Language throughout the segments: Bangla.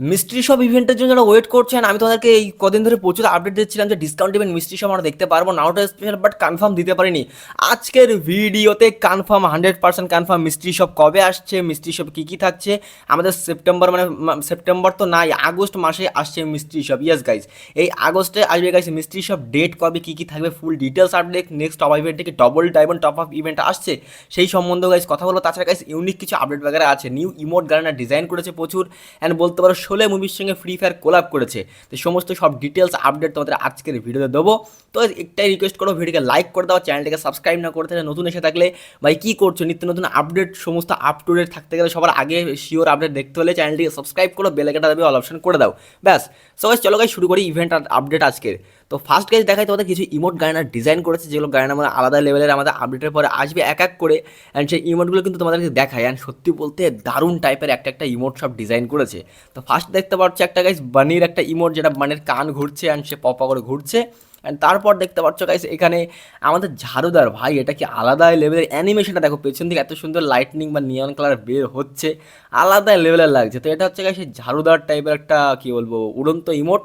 মিস্ট্রি শপ ইভেন্টের জন্য যারা ওয়েট করছেন, আমি তোমাদেরকে এই কদিন ধরে প্রচুর আপডেট দিচ্ছিলাম যে ডিসকাউন্ট ইভেন্ট মিস্ট্রি শপ আমরা দেখতে পারব। নাওটা স্পেশাল বাট কনফার্ম দিতে পারিনি। আজকের ভিডিওতে confirm hundred percent confirm mystery shop কবে আসছে মিস্ট্রি শপ কী কী থাকছে। আমাদের সেপ্টেম্বর মানে সেপ্টেম্বর তো নাই, আগস্ট মাসে আসছে মিস্ট্রি শপ ইয়েস গাইজ এই আগস্টে আসবে গাইজ মিস্ট্রি শপ ডেট কবে, কী কী থাকবে full details update next top event থেকে double diamond top up event আসছে, সেই সম্বন্ধে গাইজ কথা বলো তাছাড়া গাইজ ইউনিক কিছু আপডেট বাগেরা আছে। নিউ ইমোট গার্নার ডিজাইন করেছে প্রচুর অ্যান্ড বলতে পারো শোলে মুভির সঙ্গে ফ্রি ফায়ার কোলাপ করেছে। তো সমস্ত সব ডিটেলস আপডেট তোমাদের আজকের ভিডিওতে দেবো। তো একটাই রিকোয়েস্ট করো ভিডিওকে লাইক করে দাও চ্যানেলটাকে সাবস্ক্রাইব না করতে নতুন এসে থাকলে, ভাই কী করছ? নিত্য নতুন আপডেট সমস্ত আপ টু ডেট থাকতে গেলে সবার আগে শিওর আপডেট দেখতে হলে চ্যানেলটিকে সাবস্ক্রাইব করো বেলাকাটা দেবে অল অপশন করে দাও। ব্যাস সবাই চলো গাই শুরু করি ইভেন্ট আপডেট আজকের। তো ফার্স্ট গাইজ দেখাই তোমাদের কিছু ইমোট গায়নার ডিজাইন করেছে, যেগুলো গায়না মানে আলাদা লেভেলের আমাদের আপডেটের পরে আসবে এক এক করে। অ্যান্ড সেই ইমোটগুলো কিন্তু তোমাদেরকে দেখায়। অ্যান্ড সত্যি বলতে দারুণ টাইপের একটা একটা ইমোট সব ডিজাইন করেছে। তো ফার্স্ট দেখতে পাচ্ছ একটা গাইজ বানির একটা ইমোট যেটা বানির কান ঘুরছে অ্যান্ড সে পপা করে ঘুরছে। অ্যান্ড তারপর দেখতে পাচ্ছ গাইস এখানে আমাদের ঝাড়ুদার ভাই, এটা কি আলাদা লেভেলের অ্যানিমেশনটা দেখো পেছন থেকে এত সুন্দর লাইটনিং বা নিয়ন কালার বের হচ্ছে। আলাদা লেভেলের লাগছে। তো এটা হচ্ছে গাইস ঝাড়ুদার টাইপের একটা, কি বলব, উড়ন্ত ইমোট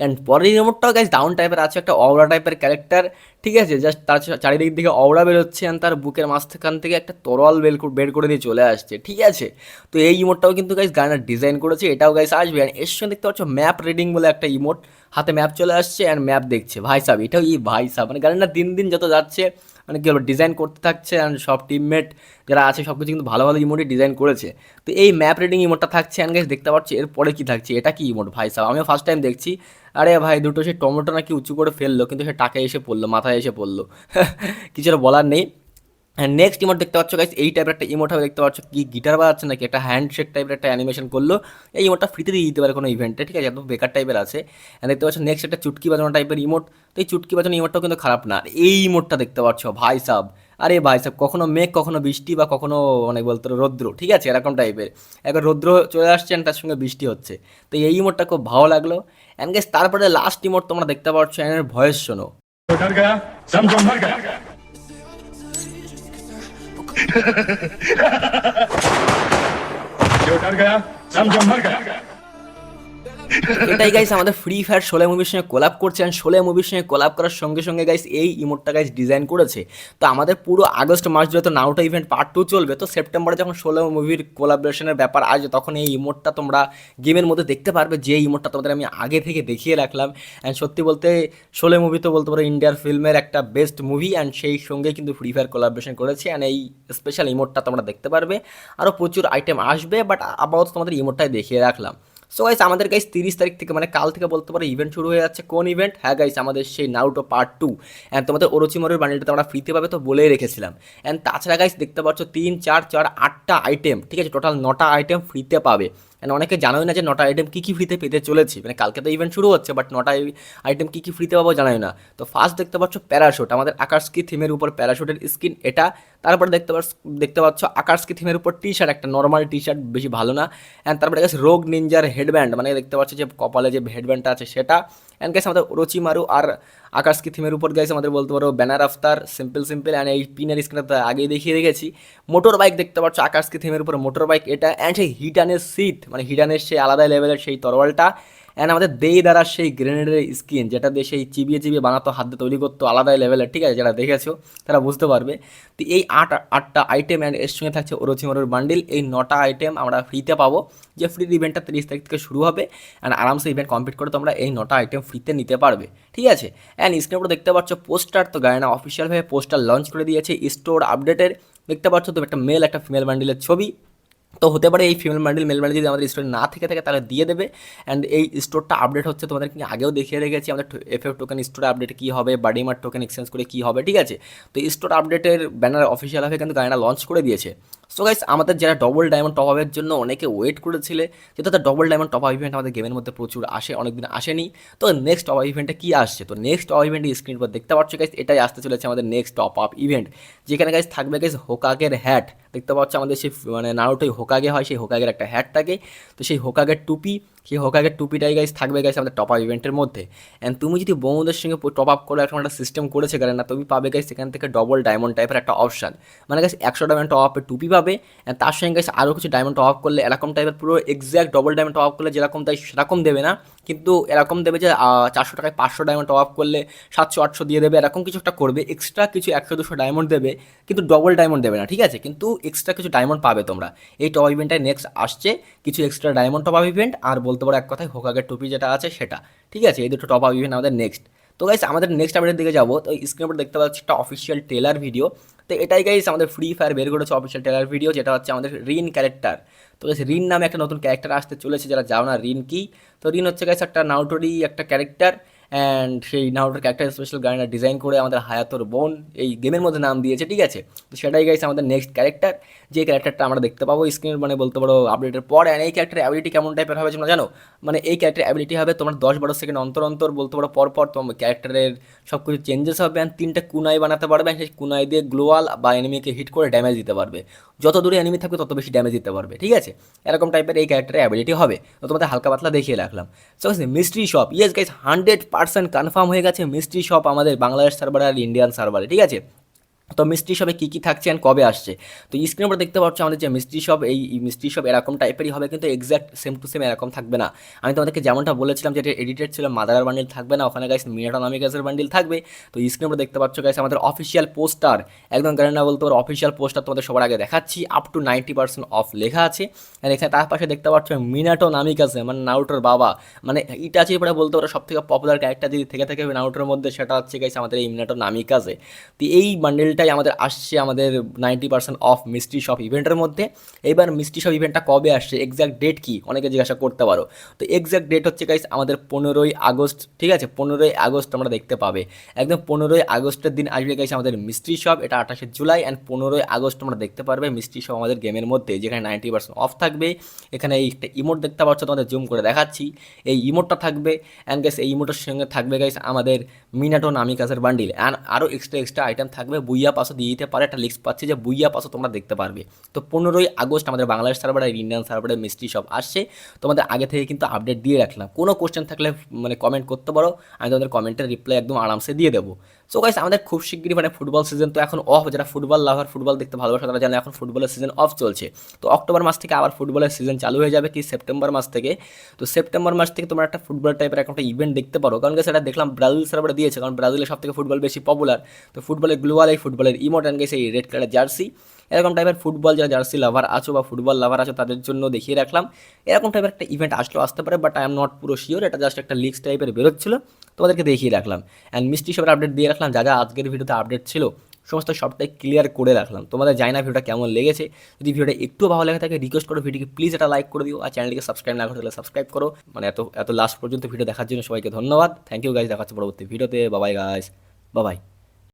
অ্যান্ড পরের রিমোটটাও গাইজ ডাউন টাইপের আছে, একটা অওড়া টাইপের ক্যারেক্টার ঠিক আছে? জাস্ট তার চারিদিক দিকে অওড়া বেরোচ্ছে অ্যান্ড তার বুকের মাঝখান থেকে একটা তরল করে- বের করে দিয়ে চলে আসছে, ঠিক আছে? তো এই ইমোটটাও কিন্তু গাইজ গানার ডিজাইন করেছে, এটাও গাইজ আসবে। অ্যান্ড এর সঙ্গে দেখতে পাচ্ছ ম্যাপ রিডিং বলে একটা ইমোট হাতে ম্যাপ চলে আসছে অ্যান্ড ম্যাপ দেখছে। ভাই সাহেব এটাও ই ভাই সাহেব মানে গানটা দিন দিন যত যাচ্ছে মানে কী বলব ডিজাইন করতে থাকছে অ্যান্ড সব টিমমেট যারা আছে সব কিছু কিন্তু ভালো ভালো ইমোটই ডিজাইন করেছে। তো এই ম্যাপ রেডিং ইমোটটা থাকছে অ্যান্ড গাইস দেখতে পাচ্ছি, এরপরে কী থাকছে? এটা কি ইমোট ভাই সাহেব আমিও ফার্স্ট টাইম দেখছি। আরে ভাই, দুটো সে টমেটো নাকি উঁচু করে ফেলল, কিন্তু সে টাকায় এসে পড়ল, মাথায় এসে পড়ল। কিছুটা বলার নেই। নেক্সট ইমোট দেখতে পাচ্ছ গাইস এই টাইপের একটা ইমোট হবে, দেখতে পাচ্ছ, কি গিটার বাজাচ্ছে নাকি? একটা হ্যান্ডশেক টাইপের একটা অ্যানিমেশন করল। এই ইমোটটা ফ্রিতে দিয়ে দিতে পারে কোনো ইভেন্টে ঠিক আছে? একদম বেকার টাইপের আছে। And দেখতে পাচ্ছ নেক্সট একটা চুটকি বাজানো টাইপের ইমোট তো এই চুটকি বাজানো ইমোটটাও কিন্তু খারাপ না। এই ইমোটটা দেখতে পাচ্ছ, ভাই সাব। আরে ভাই সাব, কখনো মেঘ, কখনো বৃষ্টি বা কখনো মানে বলতো রৌদ্র, ঠিক আছে? এরকম টাইপের একবার রৌদ্র চলে আসছে তার সঙ্গে বৃষ্টি হচ্ছে। তো এই ইমোটটা খুব ভালো লাগল। অ্যান্ড গেস তারপরে লাস্ট ইমোট তোমরা দেখতে পাচ্ছ, এর ভয়েস শোনো। जो डर गया समझो मर गया এটাই গাইস আমাদের ফ্রি ফায়ার শোলে মুভির সঙ্গে কোলাপ করছে আর শোলে মুভির সঙ্গে কোলাপ করার সঙ্গে সঙ্গে গাইস এই ইমোটটা গাইস ডিজাইন করেছে। তো আমাদের পুরো আগস্ট মাস জুড়ে তো নাউটা ইভেন্ট পার্ট টু চলবে, তো সেপ্টেম্বরে যখন শোলে মুভির কোলাবরেশনের ব্যাপার আসবে, তখন এই ইমোটটা তোমরা গেমের মধ্যে দেখতে পারবে। যে ইমোটটা তোমাদের আমি আগে থেকে দেখিয়ে রাখলাম। অ্যান্ড সত্যি বলতে শোলে মুভি তো বলতে পারো ইন্ডিয়ার ফিল্মের একটা বেস্ট মুভি অ্যান্ড সেই সঙ্গে কিন্তু ফ্রি ফায়ার কোলাবরেশন করেছে। অ্যান্ড এই স্পেশাল ইমোটটা তোমরা দেখতে পারবে। আরও প্রচুর আইটেম আসবে বাট আপাতত তোমাদের ইমোটটাই দেখিয়ে রাখলাম। সো গাইস আমাদের গাইস তিরিশ তারিখ থেকে মানে কাল থেকে বলতে পারো ইভেন্ট শুরু হয়ে যাচ্ছে। কোন ইভেন্ট হ্যাঁ গাইস আমাদের সেই নাউটো পার্ট টু অ্যান্ড তোমাদের ওরচিমরের বান্ডেলটা তোমরা ফ্রিতে পাবে, তো বলেই রেখেছিলাম। অ্যান্ড তাছাড়া গাইস দেখতে পাচ্ছ, তিন, চার চার, আটটা আইটেম ঠিক আছে? টোটাল নটা আইটেম ফ্রিতে পাবে। অ্যান্ড অনেকে জানোই না যে নটা আইটেম কী কী ফ্রিতে পেতে চলেছি। মানে কালকে তো ইভেন্ট শুরু হচ্ছে বাট নটা আইটেম কী কী ফ্রিতে পাবো জানাই না। তো ফার্স্ট দেখতে পাচ্ছ প্যারাশুট আমাদের আকাশকি থিমের উপর প্যারাশুটের স্কিন এটা। তারপরে দেখতে পাচ্ছ দেখতে পাচ্ছ আকাশকি থিমের উপর টি শার্ট একটা নর্মাল টি শার্ট বেশি ভালো না। অ্যান্ড তারপরে গেছে রোগ নিঞ্জার হেডব্যান্ড মানে দেখতে পাচ্ছ যে কপালে যে হেডব্যান্ডটা আছে সেটা। অ্যান্ড গেছে আমাদের রচিমারু আর আকাশকি থিমের উপর গেছে আমাদের বলতে পারো banner after simple simple and এই পিনের স্ক্রিনে তো আগেই দেখিয়ে রেখেছি। মোটর বাইক দেখতে পাচ্ছ, আকাশকি থিমের উপর মোটর বাইক এটা। অ্যান্ড সেই হিট হিটানের সিট মানে হিটানের সেই আলাদা লেভেলের সেই তরোয়ালটা অ্যান্ড আমাদের দেই দ্বারা সেই গ্রেনেডের স্কিন যেটা দিয়ে সেই চিবিয়ে চিবিয়ে বানাতো, হাত তৈরি করতো আলাদা লেভেলের ঠিক আছে? যারা দেখেছ, তারা বুঝতে পারবে। তো এই আট, আটটা আইটেম অ্যান্ড এর সঙ্গে থাকছে ওরচিমরোর বান্ডিল এই নটা আইটেম আমরা ফ্রিতে পাবো। যে ফ্রি ইভেন্টটা তিরিশ তারিখ থেকে শুরু হবে অ্যান্ড আরামসে ইভেন্ট কমপ্লিট করে তোমরা এই নটা আইটেম ফ্রিতে নিতে পারবে, ঠিক আছে? অ্যান্ড স্ক্রিনের উপর দেখতে পাচ্ছ পোস্টার তো গায়না অফিসিয়ালভাবে পোস্টার লঞ্চ করে দিয়েছে। স্টোর আপডেটের দেখতে পাচ্ছ তো একটা মেল একটা ফিমেল বান্ডিলের ছবি। তো হতে পারে এই ফিমেল বান্ডিল মেল বান্ডিল যদি আমাদের স্টোরে না থেকে থাকে, তাহলে দিয়ে দেবে। অ্যান্ড এই স্টোরটা আপডেট হচ্ছে তোমাদেরকে আগেও দেখিয়ে রেখেছি, আমাদের F F token store update কী হবে বাড়ি বাডিমার টোকেন এক্সচেঞ্জ করে কী হবে, ঠিক আছে? তো স্টোর আপডেটের ব্যানার অফিসিয়াল হবে, কিন্তু গাড়িটা লঞ্চ করে দিয়েছে। সো গাইস আমাদের যারা ডবল ডায়মন্ড টপ আপের জন্য অনেকে ওয়েট করেছিলে, যেহেতু তার double diamond top up event আমাদের গেমের মধ্যে প্রচুর আসে, অনেকদিন আসেনি। তো নেক্সট টপ আপ ইভেন্টে কী আসছে? তো নেক্সট টপ ইভেন্ট স্ক্রিন পর দেখতে পাচ্ছ গাইস এটাই আসতে চলেছে আমাদের নেক্সট টপ আপ ইভেন্ট যেখানে গাইস থাকবে গাইস হোকাকের হ্যাট দেখতে পাচ্ছ আমাদের সেই মানে নারুটোই হোকাগে হয়, সেই হোকাগের একটা হ্যাট থাকে। তো সেই হোকাগের টুপি সেই হোকাগের টুপিটাই গাইস থাকবে গাইস আমাদের টপ আপ ইভেন্টের মধ্যে। অ্যান্ড তুমি যদি বন্ধুদের সঙ্গে টপ আপ করে এখন একটা সিস্টেম করেছে গেলে না, তুমি পাবে গাইস সেখান থেকে ডবল ডায়মন্ড টাইপের একটা অপশান মানে গাইস একশো ডায়মন্ড টপ আপের টুপি পাবে অ্যান্ড তার সঙ্গে গাইস আরও কিছু ডায়মন্ড টপ আপ করলে এরকম টাইপের পুরো exact double diamond top up করলে যেরকম তাই সেরকম দেবে না, কিন্তু এরকম দেবে যে চারশো টাকায় পাঁচশো ডায়মন্ড টপ আপ করলে সাতশো, আটশো দিয়ে দেবে, এরকম কিছু একটা করবে এক্সট্রা কিছু একশো, দুশো ডায়মন্ড দেবে, কিন্তু ডবল ডায়মন্ড দেবে না, ঠিক আছে? কিন্তু এক্সট্রা কিছু ডায়মন্ড পাবে তোমরা। এই টপ ইভেন্টটাই নেক্সট আসছে, কিছু extra diamond top up event আর বলতে পারো এক কথায় হোকাগের টুপি যেটা আছে সেটা। ঠিক আছে? এই দুটো টপ আপ ইভেন্ট আমাদের নেক্সট তো গাইস আমাদের নেক্সট আপডেটের দিকে যাব। তো স্ক্রিনের উপর দেখতে পাচ্ছি একটা অফিসিয়াল টেলার ভিডিও তো এটাই গাইস আমাদের ফ্রি ফায়ার বের করেছে অফিসিয়াল টেলার ভিডিও যেটা হচ্ছে আমাদের রিন ক্যারেক্টার তো গাইস রিন নামে একটা নতুন ক্যারেক্টার আসতে চলেছে, যারা যাও না রিন কি? তো রিন হচ্ছে গাইস একটা নাউটরি একটা ক্যারেক্টার অ্যান্ড সেই নাউটোর ক্যারেক্টার স্পেশাল গাড়িটা ডিজাইন করে আমাদের হায়াতর বোন এই গেমের মধ্যে নাম দিয়েছে, ঠিক আছে? তো সেটাই গাইছে আমাদের নেক্সট ক্যারেক্টার যে ক্যারেক্টারটা আমরা দেখতে পাবো স্ক্রিনের মানে বলতে পারো আপডেটের পর। অ্যান্ড এই ক্যারেক্টার অ্যাবিলিটি কেমন টাইপের হবে তোমরা জানো? মানে এই ক্যারেক্টার অ্যাবিলিটি হবে তোমার দশ বারো সেকেন্ড অন্তর অন্তর বলতে পারো পর পর তোমার ক্যারেক্টারের সব কিছু চেঞ্জেস হবে অ্যান্ড তিনটে কুনাই বানাতে পারবে সেই কুনাই দিয়ে গ্লোয়াল বা এনিমিকে হিট করে ড্যামেজ দিতে পারবে। যত দূরে এনিমি থাকবে তত বেশি ড্যামেজ দিতে পারবে, ঠিক আছে? এরকম টাইপের এই ক্যারেক্টারের অ্যাবিলিটি হবে। তো তোমাদের হালকা পাতলা দেখিয়ে রাখলাম। So mystery shop yes guys hundred percent confirm হয়ে গেছে মিস্ট্রি শপ আমাদের বাংলাদেশ সার্ভার আর ইন্ডিয়ান সার্ভারে ঠিক আছে? তো মিস্ট্রি শপে কী কী থাকছে অ্যান্ড কবে আসছে? তো স্ক্রিনের উপর দেখতে পাচ্ছ আমাদের যে মিস্ট্রি শপ এই মিস্ট্রি শপ এরকম টাইপেরই হবে, কিন্তু এক্স্যাক্ট সেম টু সেম এরকম থাকবে না। আমি তোমাদেরকে যেমনটা বলেছিলাম যে এটা এডিটেড ছিল, মাদার বান্ডিল থাকবে না, ওখানে গাইস মিনাটা নামে গাছের বান্ডিল থাকবে তো স্ক্রিনের উপর দেখতে পাচ্ছ গাইস আমাদের অফিসিয়াল পোস্টার একদম গ্যারেন্ডা বলতে পারো অফিসিয়াল পোস্টার তোমাদের সবার আগে দেখাচ্ছি up to ninety percent off লেখা আছে। আর এখানে তার পাশে দেখতে পাচ্ছ মিনাটো নামিক আছে মানে নাউটোর বাবা মানে ইটাচি পরে বলতে পারো সব থেকে পপুলার ক্যারেক্টার যদি থেকে থাকে নাউটোর মধ্যে সেটা হচ্ছে গাইস আমাদের এই মিনাটো নামিক আছে তো এই বান্ডেলটাই আমাদের আসছে আমাদের ninety percent off mystery shop ইভেন্টের মধ্যে। এইবার মিস্ট্রি শপ ইভেন্টটা কবে আসছে? এক্স্যাক্ট ডেট কি? অনেকে জিজ্ঞাসা করতে পারো। তো এক্স্যাক্ট ডেট হচ্ছে গাইস আমাদের পনেরোই আগস্ট, ঠিক আছে? পনেরোই আগস্ট আমরা দেখতে পাবে। একদম পনেরোই আগস্টের দিন আসবে গাইস আমাদের মিস্ট্রি শপ এটা আঠাশে জুলাই অ্যান্ড পনেরোই আগস্ট আমরা দেখতে পারবে মিস্ট্রি শপ আমাদের গেমের মধ্যে, যেখানে নাইনটি পার্সেন্ট অফ থাকবে। এখানে এই একটা ইমোট দেখতে পাচ্ছ, তোমাদের জুম করে দেখাচ্ছি। এই ইমোটটা থাকবে অ্যান্ড গাইস এই ইমোটের সঙ্গে থাকবে গাইস আমাদের মিনাটো নামিকাসের বান্ডিল অ্যান্ড আরও এক্সট্রা এক্সট্রা আইটেম থাকবে। বুইয়া পাশও দিয়ে দিতে পারে। একটা লিস্ট পাচ্ছি যে বুইয়া পাশো তোমরা দেখতে পারবে। তো পনেরোই আগস্ট আমাদের বাংলাদেশ সার্ভার আর ইন্ডিয়ান সার্ভারে মিস্ট্রি সব আসছে। তোমাদের আগে থেকে কিন্তু আপডেট দিয়ে রাখলাম। কোনো কোশ্চেন থাকলে মানে কমেন্ট করতে পারো। আমি তোমাদের কমেন্টের রিপ্লাই একদম আরামসে দিয়ে দেবো। সো গাইস আমাদের খুব শিগগিরই মানে ফুটবল সিজন তো এখন অফ যারা ফুটবল লাভার ফুটবল দেখতে ভালোবাসে তারা জানে এখন ফুটবলের সিজন অফ চলছে। তো অক্টোবর মাস থেকে আবার ফুটবলের সিজন চালু হয়ে যাবে কি সেপ্টেম্বর মাস থেকে। তো সেপ্টেম্বর মাস থেকে তোমরা একটা ফুটবল টাইপের একটা ইভেন্ট দেখতে পারো। কারণ কি সেটা দেখলাম ব্রাজিল সার্ভারে দিয়েছে, কারণ ব্রাজিলের সব থেকে ফুটবল বেশি পপুলার তো ফুটবলের গ্লোয়াল এই ফুটবলের ইমোট অ্যান্ড গেছে এই রেড কালার জার্সি এরকম টাইপের ফুটবল যারা জার্সি লাভার আছো বা ফুটবল লাভার আছো, তাদের জন্য দেখিয়ে রাখলাম। এরকম টাইপের একটা ইভেন্ট আসলেও আসতে পারে বাট আই এম নট পুরো শিওর এটা জাস্ট একটা লিক্স টাইপের বেরোচ্ছিল। তোমাদেরকে দেখিয়ে রাখলাম। অ্যান্ড মিষ্টি সবের আপডেট দিয়ে রাখলাম, যা যা আজকের ভিডিওতে আপডেট ছিল, সমস্ত সবটাই ক্লিয়ার করে রাখলাম। তোমাদের জানি না ভিডিওটা কেমন লেগেছে। যদি ভিডিওটা একটু ভালো লেগে থাকে রিকোয়েস্ট করো ভিডিওকে প্লিজ এটা লাইক করে দিও। আর চ্যানেলটিকে সাবস্ক্রাইব না করে তাহলে সাবস্ক্রাইব করো। মানে এত এত লাস্ট পর্যন্ত ভিডিও দেখার জন্য সবাইকে ধন্যবাদ। থ্যাংক ইউ গাইজ দেখাচ্ছে পরবর্তী ভিডিওতে। বাবাই গাইজ বাবাই